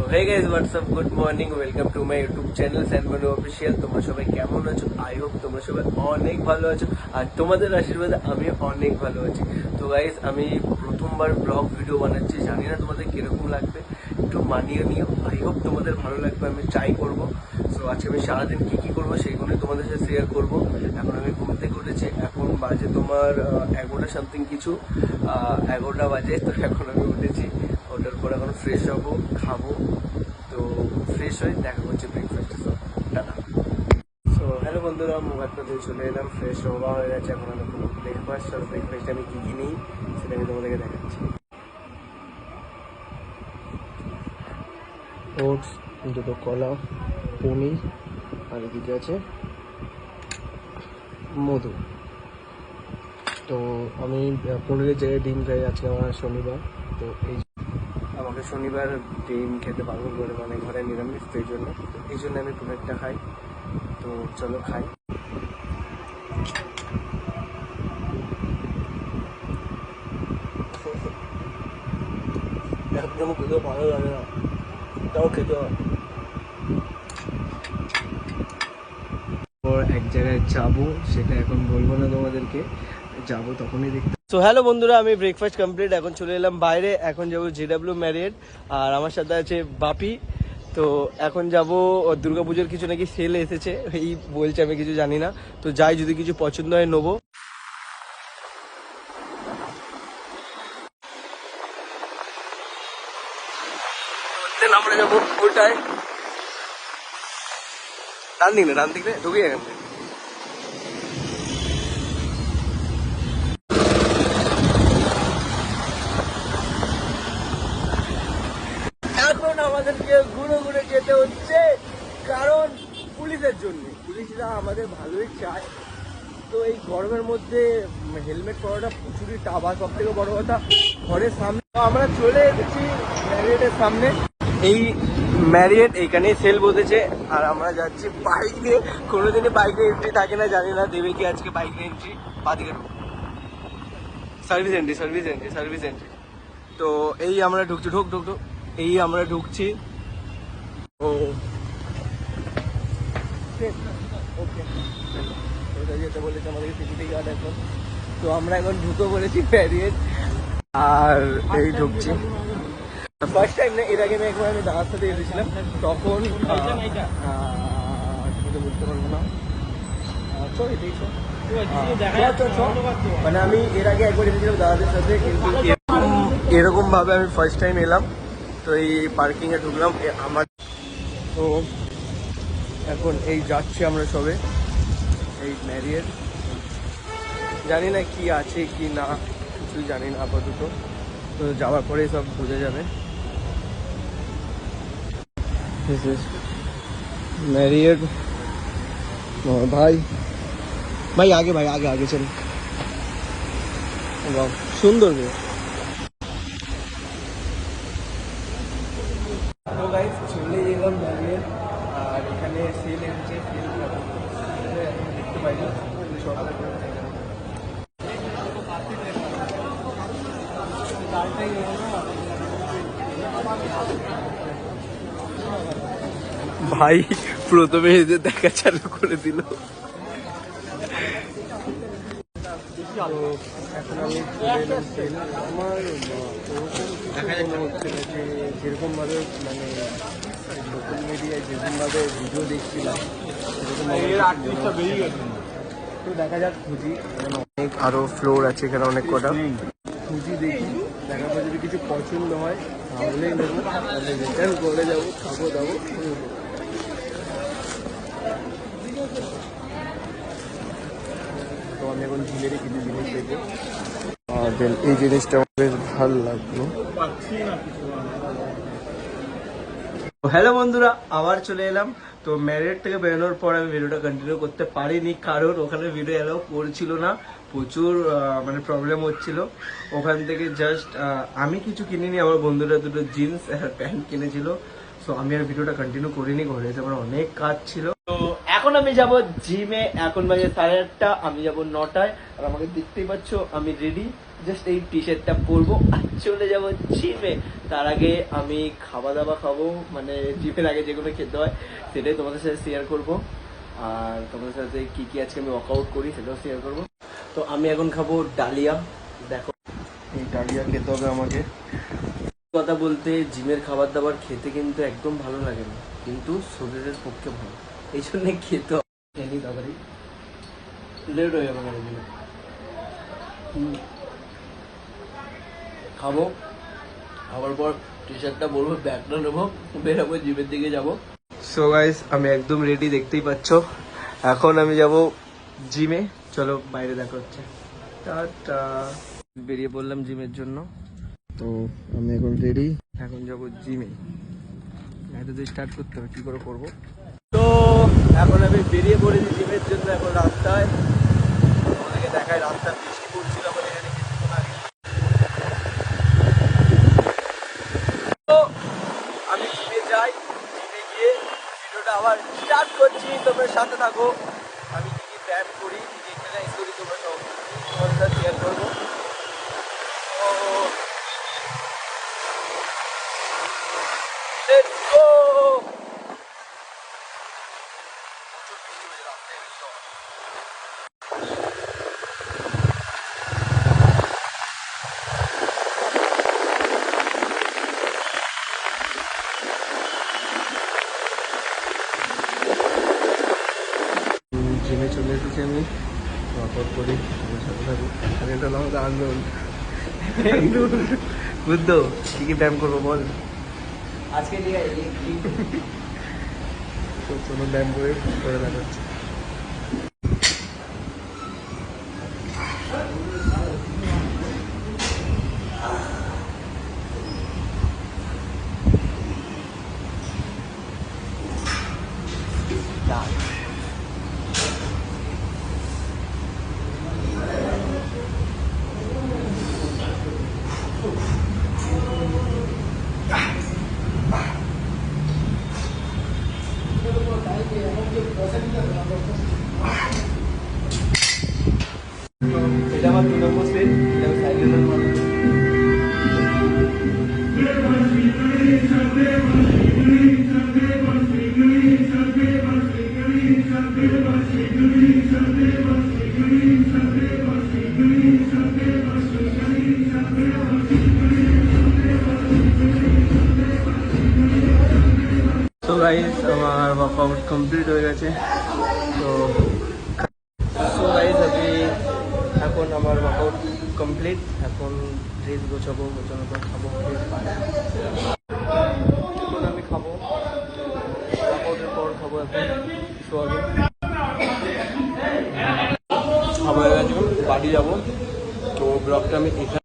So hey guys WhatsApp good morning welcome to my YouTube channel স্যানমানু official তোমরা সবাই কেমন আছো? আই হোপ তোমরা সবাই অনেক ভালো আছো। আর তোমাদের আশীর্বাদে আমি অনেক ভালো আছি। তো গাইজ আমি প্রথমবার ব্লগ ভিডিও বানাচ্ছি। জানি না তোমাদের কীরকম লাগবে। একটু মানিয়ে নিও। আই হোপ তোমাদের ভালো লাগবে। আমি ট্রাই করব। সো আজকে আমি সারাদিন কী কী করব সেইগুলোই তোমাদের সাথে শেয়ার করব। এখন আমি ঘুম থেকে উঠেছি। এখন বাজে তোমার এগারোটা সামথিং কিছু। এগারোটা বাজে। তো এখন আমি উঠেছি। ওটার পর এখন ফ্রেশ হব খাব। তো ফ্রেশ হয়ে দেখা করছি ব্রেকফাস্টের সব সো হ্যালো বন্ধুরা মোবাইল তো দিয়ে চলে এলাম। ফ্রেশ হওয়া হয়ে গেছে এখন আমি ব্রেকফাস্ট আর ব্রেকফাস্টে আমি কী কী নিই সেটা আমি তোমাদেরকে দেখাচ্ছি। ওটস দুটো কলা পনির আর এদিকে আছে? মধু। তো আমি আহ, পনিরের জায়গায় ডিম খাই আজকে আমার শনিবার তো এই আমাকে শনিবার ডিম খেতে পাগল করে মানে ঘরে নিরামিষ, তো এই জন্য। এই জন্য আমি পনিরটা খাই। তো চলো খাই। একদম খেতে ভালো লাগে না। তাও খেতে হয়। এক জায়গায় যাব, সেটা এখন বলব না তোমাদেরকে। যাব তখনই দেখতে সো হ্যালো বন্ধুরা, আমি ব্রেকফাস্ট কমপ্লিট এখন চলে এলাম বাইরে, এখন যাব জেডাব্লিউ ম্যারিয়েট আর আমার সাথে আছে বাপি। তো এখন যাব দুর্গাপুজোর কিছু নাকি সেল এসেছে, এই বলছে আমি কিছু জানি না। তো যাই, যদি কিছু পছন্দ হয় নেব। আমরা যাব ওটায় ডান না, ডান দিক থেকে এখন আমাদেরকে ঘুরে ঘুরে যেতে হচ্ছে কারণ পুলিশের জন্য। পুলিশরা আমাদের ভালোই চায়। তো এই গরমের মধ্যে হেলমেট পরাটা প্রচুরই টাবা সব থেকে বড় কথা, ঘরের সামনে। আমরা চলে এসেছি ম্যারিয়েটের সামনে। এই ম্যারিয়েট এইখানেই সেল বসেছে। আর আমরা যাচ্ছি বাইক। নিয়ে কোনোদিনই বাইকে এন্ট্রি থাকে না, জানি না দেবে কি আজকে বাইকে এন্ট্রি বাদিকে service entry service entry service entry তো এই আমরা ঢুকছি, ঢুক ঢুক ঢুক। এই আমরা ঢুকছি। ও ওকে। ওটা যেতে বলেছে আমাদেরকে সিকিউরিটি গার্ড এখন। তো আমরা এখন ঢুকে বলেছি ব্যারিয়েট আর এই ঢুকছি। ফার্স্ট টাইম না এর আগে আমি একবার আমি দাদার সাথে এসেছিলাম। তখন বলতে বলতে পারব না। চল এটাই চল। মানে আমি এর আগে একবার এসেছিলাম দাদাদের সাথে কিন্তু এরকম এরকম ভাবে আমি ফার্স্ট টাইম এলাম। তো এই পার্কিং এ ঢুকলাম আমার তো এখন এই যাচ্ছি আমরা সবে, এই ম্যারিয়েট জানি না কি আছে কি না, কিছুই জানি না আপাতত। তো যাওয়ার পরেই সব বোঝা যাবে। ম্যারিয়েট ভাই। ভাই, আগে ভাই, আগে আগে, চল। সুন্দর রে তো গাইস চলে এলাম ম্যারিয়েট আর এখানে সেল এসেছে সেল ভাই প্রথমে এদের দেখা চালু করে দিল। এখন আমি আমার দেখা মনে লোকাল মিডিয়ায় ভিডিও দেখছিলাম তো দেখা যাক খুঁজি। অনেক আরও ফ্লোর আছে এখানে অনেক কটা। খুঁজি দেখি। দেখার পর যদি কিছু পছন্দ হয় তাহলেই নেব। তাহলে রিটার্ন করে যাব খাব দাবো। তো আমি এখন ঝিলেরই কিছু জিনিস দেখব। আর এই জিনিসটা বেশ ভালো লাগল। হ্যালো বন্ধুরা, আবার চলে এলাম। তো ম্যারেড থেকে বেরোনোর পর আমি ভিডিওটা কন্টিনিউ করতে পারিনি, কারণ ওখানে ভিডিও এলাও করছিল না। প্রচুর মানে প্রবলেম হচ্ছিল। ওখান থেকে জাস্ট আমি কিছু কিনিনি, আমার বন্ধুরা দুটো জিন্স প্যান্ট কিনেছিল। সো আমি আর ভিডিওটা কন্টিনিউ করিনি, ঘরে আমার অনেক কাজ ছিল। তো এখন আমি যাব জিমে, এখন বাজে সাড়ে আটটা, আমি যাব নটায়। আর আমাকে দেখতেই পাচ্ছ, আমি রেডি জাস্ট এই টি শার্টটা পরবো আর চলে যাব জিমে। তার আগে আমি খাওয়া দাওয়া খাব মানে জিমের আগে যেগুলো খেতে হয়, সেটাই তোমাদের সাথে শেয়ার করব। আর তোমাদের সাথে কি কি আজকে আমি ওয়ার্কআউট করি, সেটাও শেয়ার করব। তো আমি এখন খাব ডালিয়া। দেখো, এই ডালিয়া খেতে হবে আমাকে। কথা বলতে, জিমের খাবার দাবার খেতে কিন্তু একদম ভালো লাগে না, কিন্তু শরীরের পক্ষে ভালো। এই জন্য খেতে নিই তাড়াতাড়ি লেট হয়ে যাবে হুম। খাব। খাবার পর টি শার্টটা বলব ব্যাগটা নেব বেরোবো জিমের দিকে যাব। সো গাইস আমি একদম রেডি দেখতেই পাচ্ছ। এখন আমি যাব জিমে। চলো বাইরে দেখা হচ্ছে। টাটা। বেরিয়ে পড়লাম জিমের জন্য। তো আমি এখন রেডি এখন যাব জিমে। এটা তো স্টার্ট করতে হবে কি করে করব? তো এখন আমি বেরিয়ে পড়েছি জিমের জন্য এখন রাস্তায়। আমাদেরকে দেখায় রাস্তা বৃষ্টি পড়ছিল আমার এখানে কিছুক্ষণ আগে আমি জিমে যাই, জিমে গিয়ে ভিডিওটা আবার স্টার্ট করছি। তোমরা সাথে থাকো। আমি কি কি ব্যায়াম করি কি কি এক্সারসাইজ করি তোমরা সব তোমাদের সাথে শেয়ার করব তো Let's go! প্রচুর বৃষ্টি হয়েছে রাস্তায় বৃষ্টি হয়। জিমে চলে এসেছি আমি ওয়ার্কআউট করি আমার সাথে থাকো আর এটা আমাদের আন্দোলন বুদ্ধ কি কি ব্যায়াম করব বল? আজকে তো ব্যায়াম করে করে দেখাচ্ছে। কমপ্লিট হয়ে গেছে। তো সো গাইস আমি এখন আমার ওয়ার্কআউট কমপ্লিট এখন ড্রেস গোছাবো, গোছানোর পর খাব এখন আমি খাব। ওয়ার্কআউটের পর খাব এখন সোয়াবিন খাব হয়ে গেছে বাড়ি যাব। তো ব্লগটা আমি এখানে